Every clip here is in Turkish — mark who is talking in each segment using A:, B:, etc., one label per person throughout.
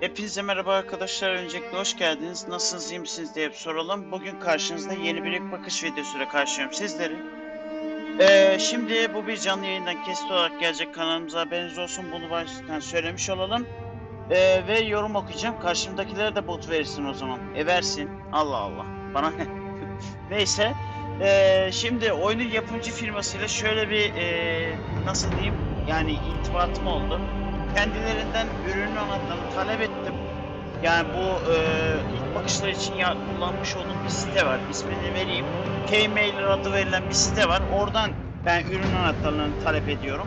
A: Hepinize merhaba arkadaşlar. Öncelikle hoş geldiniz. Nasılsınız, iyi misiniz diye soralım. Bugün karşınızda yeni bir ilk bakış videosuyla karşılıyorum sizleri. Ee, şimdi bu bir canlı yayından kesit olarak gelecek kanalımıza haberiniz olsun. Bunu baştan söylemiş olalım. Ee, ve yorum okuyacağım. Karşımdakilere de bot verirsin o zaman. E versin. Allah Allah. Bana ne? Neyse. Ee, şimdi oyunun yapımcı firmasıyla şöyle bir ee, nasıl diyeyim yani irtibatım oldu kendilerinden ürünün anahtarını talep ettim. Yani bu e, ilk bakışlar için ya, kullanmış olduğum bir site var. İsmini vereyim. K-Mailer adı verilen bir site var. Oradan ben ürün anahtarlarını talep ediyorum.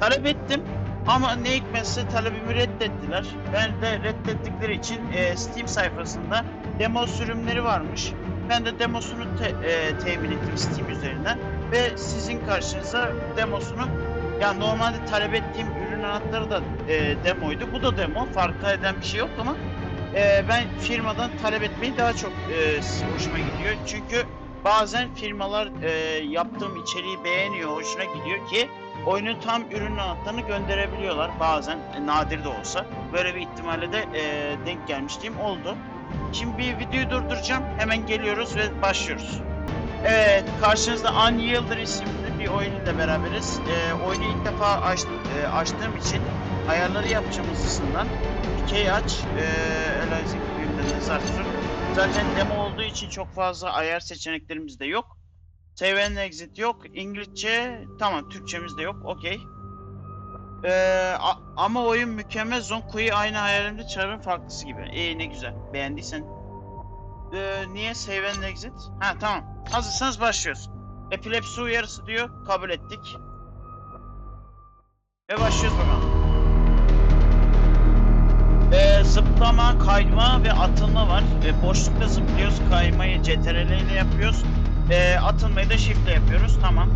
A: Talep ettim ama ne hikmetse talebimi reddettiler. Ben de reddettikleri için e, Steam sayfasında demo sürümleri varmış. Ben de demosunu te- e, temin ettim Steam üzerinden ve sizin karşınıza demosunu yani normalde talep ettiğim ürün anahtarı da e, demoydu. Bu da demo. Farklı eden bir şey yok ama e, ben firmadan talep etmeyi daha çok e, hoşuma gidiyor. Çünkü bazen firmalar e, yaptığım içeriği beğeniyor, hoşuna gidiyor ki oyunun tam ürün anahtarını gönderebiliyorlar bazen e, nadir de olsa. Böyle bir ihtimalle de e, denk gelmişliğim oldu. Şimdi bir videoyu durduracağım. Hemen geliyoruz ve başlıyoruz. Evet, karşınızda Unyielder isimli bir oyun ile beraberiz. Ee, oyunu ilk defa aç, e, açtığım için ayarları yapacağım hızlısından. Dikey aç, e, Eliza yüklediniz artık. Zaten demo olduğu için çok fazla ayar seçeneklerimiz de yok. Save and exit yok. İngilizce, tamam Türkçemiz de yok. Okey. Ee, ama oyun mükemmel. Zonko'yu aynı hayalimde çağırın farklısı gibi. İyi ne güzel. Beğendiysen. Ee, niye save and exit? Ha tamam. Hazırsanız başlıyoruz. Epilepsi uyarısı diyor. Kabul ettik. Ve başlıyoruz bakalım. Ee, zıplama, kayma ve atılma var. Ee, boşlukta zıplıyoruz. Kaymayı CTRL ile yapıyoruz. Ee, atılmayı da shift ile yapıyoruz. Tamam.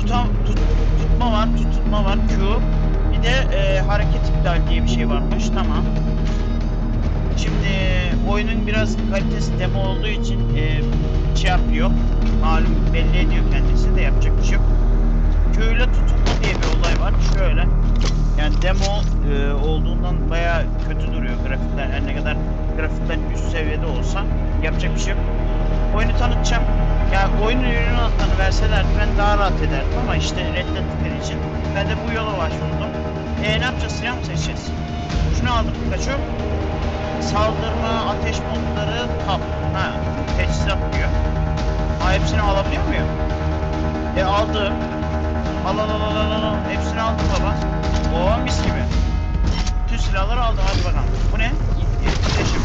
A: Tutam, tut, tutma var. Tutulma var. Q. Bir de e, hareket iptal diye bir şey varmış. Tamam. Şimdi oyunun biraz kalitesi demo olduğu için e, şey yapıyor. Malum belli ediyor kendisi de yapacak bir şey yok. Köyle tutulma diye bir olay var. Şöyle. Yani demo e, olduğundan baya kötü duruyor grafikler. Her ne kadar grafikler üst seviyede olsa yapacak bir şey yok. Oyunu tanıtacağım. Ya oyunun ürünü altlarını verselerdi ben daha rahat ederdim ama işte reddettikleri için ben de bu yola başvurdum. E ne yapacağız? Silah mı seçeceğiz? Şunu aldım Pikachu saldırma, ateş modları tap. Ha, teçhizat diyor. Ha, hepsini alabiliyor muyum? E aldım. Al al al al al al. Hepsini aldım baba. Oo mis gibi. Tüm silahları aldım hadi bakalım. Bu ne? Titreşim.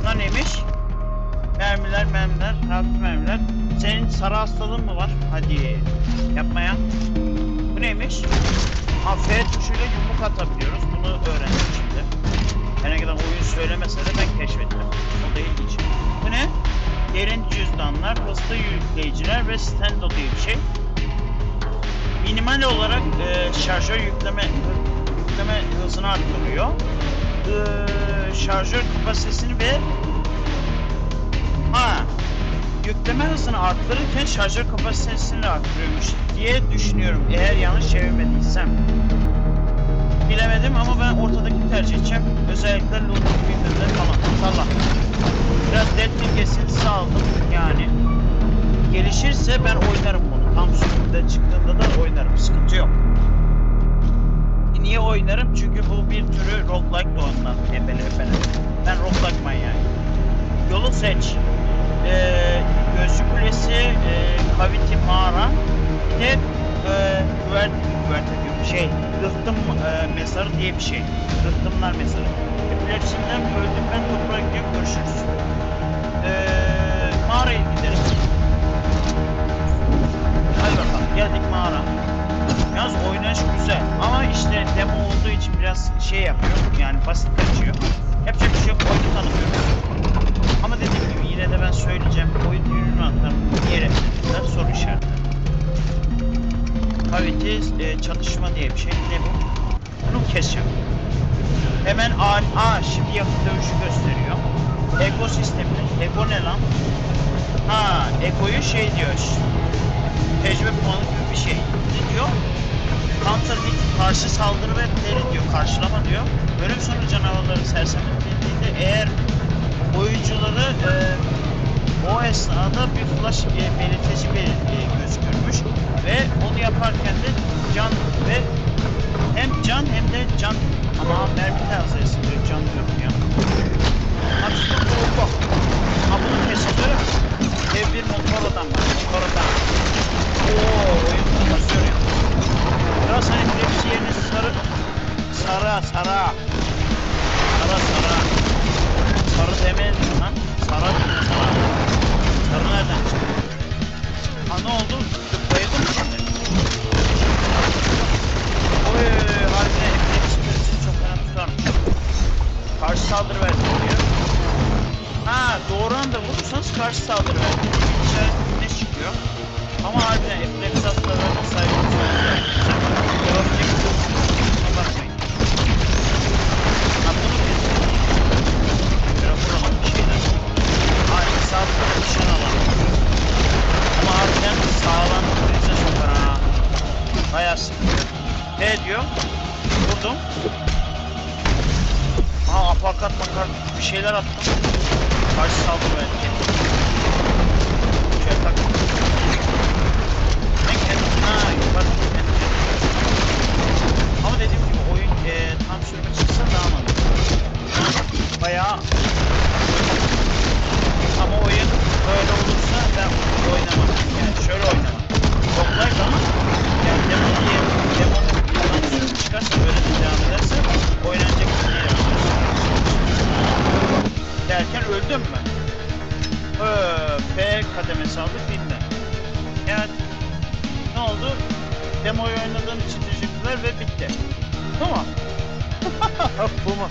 A: Bunlar neymiş? Mermiler, mermiler, hafif mermiler. Senin sarı hastalığın mı var? Hadi. Yapmaya. Bu neymiş? Ha F tuşuyla yumruk atabiliyoruz. Bunu öğrendim de ben keşfettim. O da ilginç. Bu ne? Derin cüzdanlar, hızlı yükleyiciler ve stendo diye bir şey. Minimal olarak e, şarjör yükleme yükleme hızını arttırıyor. E, şarjör kapasitesini ve ha yükleme hızını arttırırken şarjör kapasitesini de arttırıyormuş diye düşünüyorum. Eğer yanlış çevirmediysem. Bilemedim ama ben ortadaki tercih edeceğim. Özellikle loot bildirleri falan. Salla. Biraz Deadpool kesintisi aldım yani. Gelişirse ben oynarım bunu. Tam sürümde çıktığında da oynarım. Sıkıntı yok. Niye oynarım? Çünkü bu bir türü roguelike de ondan. Ebele ebele. Ben roguelike manyağıyım. Yolu seç. Ee, Gözcü Kulesi, e, Cavity Mağara, bir de e, güvert, güverte diyorum, şey, rıhtım e, mezarı diye bir şey. Rıhtımlar mezarı. Epilepsimden öldüm ben toprağa gidiyorum görüşürüz. E, mağaraya gideriz. Hadi bakalım geldik mağara. Yalnız oynayış güzel ama işte demo olduğu için biraz şey yapıyor yani basit kaçıyor. Yapacak bir şey yok oyunu tanımıyoruz. Ama dediğim gibi yine de ben söyleyeceğim oyun ürünü anahtarını yere kadar soru işareti. Cavity e, çatışma diye bir şey. Ne bu? Bunu keseceğim. Hemen A, A şimdi yakın dövüşü gösteriyor. Ego sistemini. Ego ne lan? Ha, Ego'yu şey diyor. Tecrübe puanı gibi bir şey. Ne diyor? Counter hit, karşı saldırı ve parry diyor. karşılama diyor. Bölüm sonu canavarları sersemlettiğinde eğer oyuncuları e, o esnada bir flash e, belirteci belir- karşı saldırı verdi. İşaret güneş çıkıyor. Ama harbiden epilepsi hastalarına sahip olacak. Grafitik Buna bakmayın. Ha bunu kesin. Şöyle vuralım bir şeyler. Ama harbiden sağlam krize sokar ha. Bayağı sıkıntı. Ne diyor? Vurdum. Ha aparkat makart bir şeyler attım. Karşı saldırı belki. Ama dediğim gibi oyun e, tam sürümü çıksa daha mantıklı. Bayağı ama oyun böyle olursa ben oynamam. Yani şöyle oynamam. Çok like yani demo diye demo çıkarsa böyle de devam oynanacak şey. Derken öldüm mü? Öö, P kademesi bilmem. Demoyu oynadığın için teşekkürler ve bitti. Mu? Bu mu?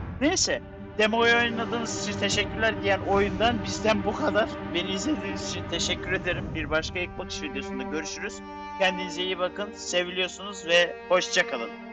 A: Neyse. Demoyu oynadığınız için teşekkürler diyen oyundan bizden bu kadar. Beni izlediğiniz için teşekkür ederim. Bir başka ilk bakış videosunda görüşürüz. Kendinize iyi bakın. Seviliyorsunuz ve hoşçakalın.